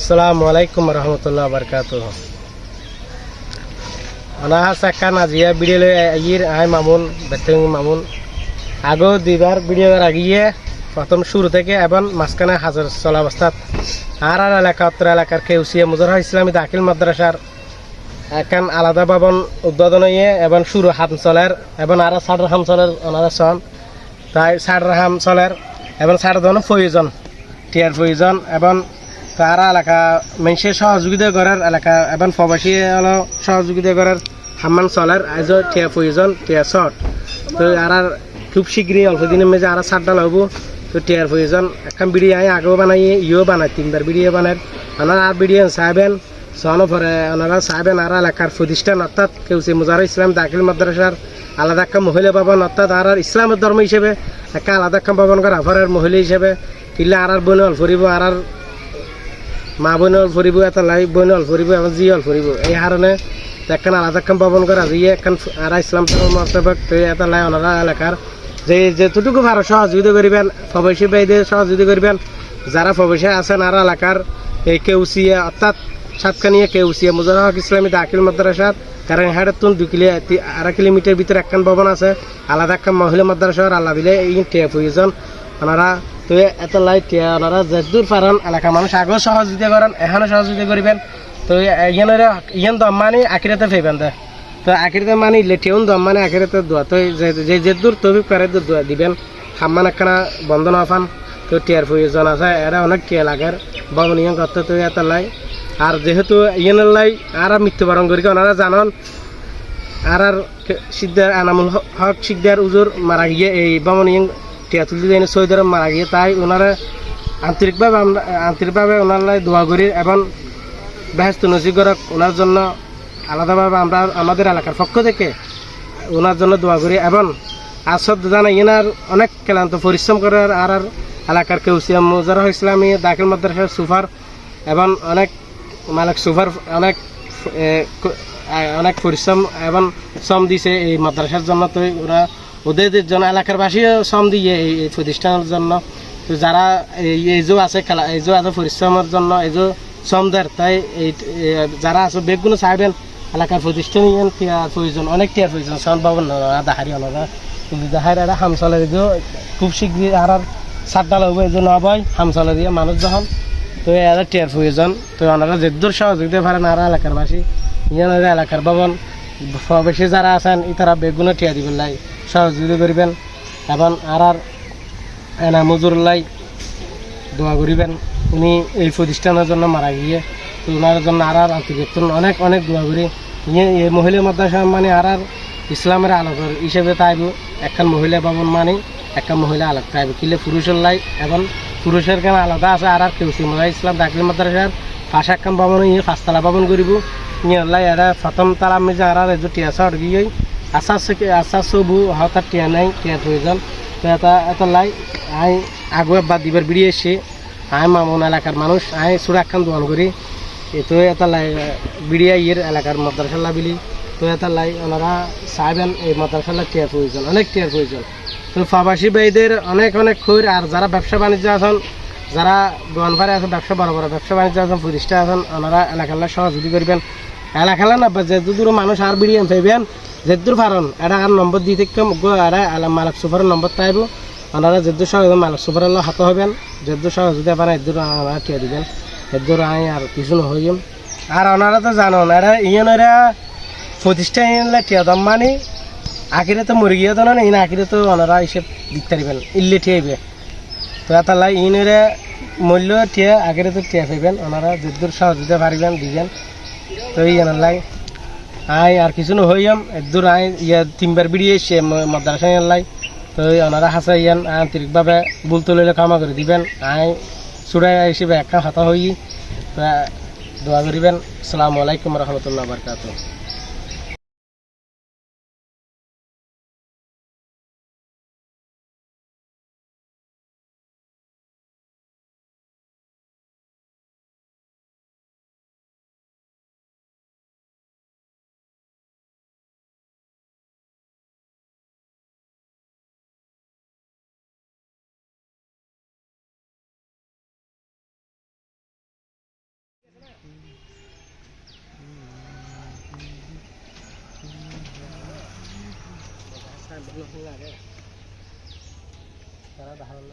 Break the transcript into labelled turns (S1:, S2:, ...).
S1: আসসালামু আলাইকুম রহমতুল্লাহ বরকাত অনা সাক্কা নাজিয়া ভিডিও ইয়ের আই মামুন বেতং মামুন। আগো দুইবার ভিডিও আগিয়ে প্রথম শুরু থেকে এবং মাঝখানে হাজার চলা অবস্থাত আর আর এলাকা উত্তর এলাকার কেউসিয়া মুজরা ইসলামী দাখিল মাদ্রাসার এখন আলাদা ভবন উদ্বোধন হয়ে এবং শুরু হাম চলের এবং আর সাড়ে হাম চলের ওনারা সন তাই সাড়ে হাম চলের এবং সাড়ে ধরনের প্রয়োজন টিয়ার প্রয়োজন এবং তারা এলাকা মানুষের সহযোগিতা করার এলাকা এবং প্রবাসী সহযোগিতা করার হাম্মান চলার আজ টিয়া প্রয়োজন, টিয়া শর্ট তো আর খুব শীঘ্রই অল্প দিনের মেঝে আর সারটা লাগব তো টিয়ার প্রয়োজন এখন বিড়ি আই আগেও বানাই, ইও বানাই তিনবার বিড়িও বানায় ওনারা আর বিড়ি চাইবেন সহন পরে ওনারা চাইবেন আর এলাকার প্রতিষ্ঠান অর্থাৎ কেউ সে মুজার ইসলাম দাখিল মাদ্রাসার আলাদা একটা মহিলা ভবন অর্থাৎ আর ইসলামের ধর্ম হিসেবে একটা আলাদা একটা ভবন করা আফারের মহিলা হিসেবে কিল্লা আর বনে অল ফুরিব আর আর মা বোন অল ফুরিব এটা লাই বোন অল ফুরিব এবং জি অল ফুরিব এই কারণে একখান আলাদা একখান ভবন করা যে একখান আর ইসলাম এটা লাই ওনারা এলাকার যে যেটুকু ভালো সহযোগিতা করিবেন প্রবাসী বাইদের সহযোগিতা করিবেন যারা প্রবাসী আছেন আর এলাকার এই কেউসিয়া অর্থাৎ সাতখানিয়া কেউসিয়া মুজারা হক ইসলামী দাখিল মাদ্রাসার কারণ হাটের তুন দুই কিলো আড়াই কিলোমিটার ভিতরে একখান ভবন আছে, আলাদা একখান মহিলা মাদ্রাসার আল্লাহ দিলে এই প্রয়োজন ওনারা তো এত লাইট টিয়া ওনারা যেদূর পারেন এলাকা মানুষ আগেও সহযোগিতা করেন, এখানে সহযোগিতা করিবেন। তো ইয়ানের ইয়ান দম মানে আখিরাতে ফেবেন দে। তো আখিরাতে মানে লেটিউন দম মানে আখিরাতে দোয়া। তো যে- যেদূর তবিব করে দোয়া দিবেন। খাম্মান একখানা বন্ধ না পান তো টিয়ার প্রয়োজন আছে, এরা অনেক টিয়া লাগের। ইয়ান করতে তো এত লাই। আর যেহেতু ইয়ানের লাই, আর মৃত্যুবরণ করি ওনারা জানন। আর আর সিদ্ধার আনামুল হক সিদ্ধার উজুর মারা গিয়ে এই ভবন ইয়ান টিয়া তুলি সৌদি মারা গিয়ে তাই ওনারা আন্তরিকভাবে আমরা আন্তরিকভাবে ওনার দোয়া করি এবং বেহেস্ত নসিব করক ওনার জন্য আলাদাভাবে আমরা আমাদের এলাকার পক্ষ থেকে ওনার জন্য দোয়া করি। এবং আসদ জানা ইনার অনেক ক্লান্ত, পরিশ্রম করে আর আর এলাকার কেউসিয়া মুজারা ইসলামী, দাখিল মাদ্রাসার সুফার এবং অনেক মালিক সুফার অনেক অনেক পরিশ্রম এবং শ্রম দিছে এই মাদ্রাসার জন্য। তো ওরা ওদের জন্য এলাকার বাসীও শ্রম দিয়ে এই প্রতিষ্ঠানের জন্য। তো যারা এই যে আছে খেলা এই যে আছে পরিশ্রমের জন্য, এই যে শ্রমদের তাই এই যারা আছে বেগগুলো চাইবেন, এলাকার প্রতিষ্ঠান টিয়ার প্রয়োজন, অনেক টিয়ার প্রয়োজন শ্রম পাবেন না দাহারি ওনারা কিন্তু দাহারি একটা হামসালে দিও খুব শীঘ্রই আর আর সাতডাল হবে এই জন্য নবয় দিয়ে মানুষ যখন। তো এরা টিয়ার প্রয়োজন, তো ওনারা যেদূর সহযোগিতা পারেন আর এলাকার বাসী ইয়ান এলাকার ভবন বেশি যারা আছেন তারা বেগুনে টিয়া দিবেন লাই, সহযোগিতা করবেন এবং আর আর এনা মজুরলাই দোয়া করিবেন। উনি এই প্রতিষ্ঠানের জন্য মারা গিয়ে, তো ওনার জন্য আর আর আন্তর্জাতিক অনেক অনেক দোয়া করি। ইয়ে এই মহিলা মাদ্রাসা মানে আর আর ইসলামের আলোকর হিসেবে তাইব একখান মহিলা ভবন মানে একটা মহিলা আলোক তাইব কিলে পুরুষের লাই এখন পুরুষের কেন আলাদা আছে, আর আর কেউ সিমলা ইসলাম দাখিল মাদ্রাসার পাশে একখান ভবন ইয়ে পাঁচতলা ভবন করিব। ইয়ে লাই এরা প্রথম তারা আমি যে আর এজো টিয়া শহর গিয়ে আশা আশা সবু হঠাৎ টিয়া নাই টিয়া প্রয়োজন তো এটা এত লাই আই আগুয়ে বাদ দিবার বেরিয়ে এসে আই মামুন এলাকার মানুষ আই সুরাক্ষণ দোয়ান করি এতো এটা লাই বিড়িয়া ইয়ের এলাকার মাদ্রাসাল্লা বিলি তো এটা লাই ওনারা চাইবেন এই মাদ্রাসাল্লা টিয়ার প্রয়োজন অনেক টিয়ার প্রয়োজন তো প্রবাসী ভাইদের অনেক অনেক খৈর আর যারা ব্যবসা বাণিজ্য আছেন যারা দোয়ানপাড়ে আছেন ব্যবসা বড় বড় ব্যবসা বাণিজ্য আছেন প্রতিষ্ঠা আছেন ওনারা এলাকাল্লা সহযোগী করবেন এলাকালা না যে দূর মানুষ আর বিড়িয়ান যে দূর পারেন এটা আর নম্বর দিয়ে থেকে এটা মালক সুপারের নম্বর তাইব ওনারা যেদূর সহযোগ মালিক সুপারের হাত হবেন যেদূর সহযোগিতা পারেন এদূর ওনারা টিয়া দিবেন? এদূর আই আর কিছু নহইম আর ওনারা তো জানো এরা ইয়নেরা প্রতিষ্ঠা ইনলে টিয়া দাম মানে আখিরে তো মুরগিও তো না, ইন আখিরে তো ওনারা হিসেব দিতে পারবেন, ইল্লে টিয়াইবে তো লাই ইনেরে মূল্য টিয়া আগেরে তো টিয়া পাইবেন ওনারা যেদূর সহযোগিতা পারিবেন, দিবেন। তো লাই। আই আর কিছু নহইম একদূর আই ইয়া তিনবার বেরিয়ে এসে মাদ্রাসা লাই। তো ওনারা হাসা ইয়ান আন্তরিকভাবে বুল তুলিলে ক্ষমা করে দিবেন। আই চুড়াই হিসেবে একটা হাতা হই দোয়া করিবেন। আসসালামু আলাইকুম রহমতুল্লাহ বরকাত বেলুন লাগে তারা ধারণ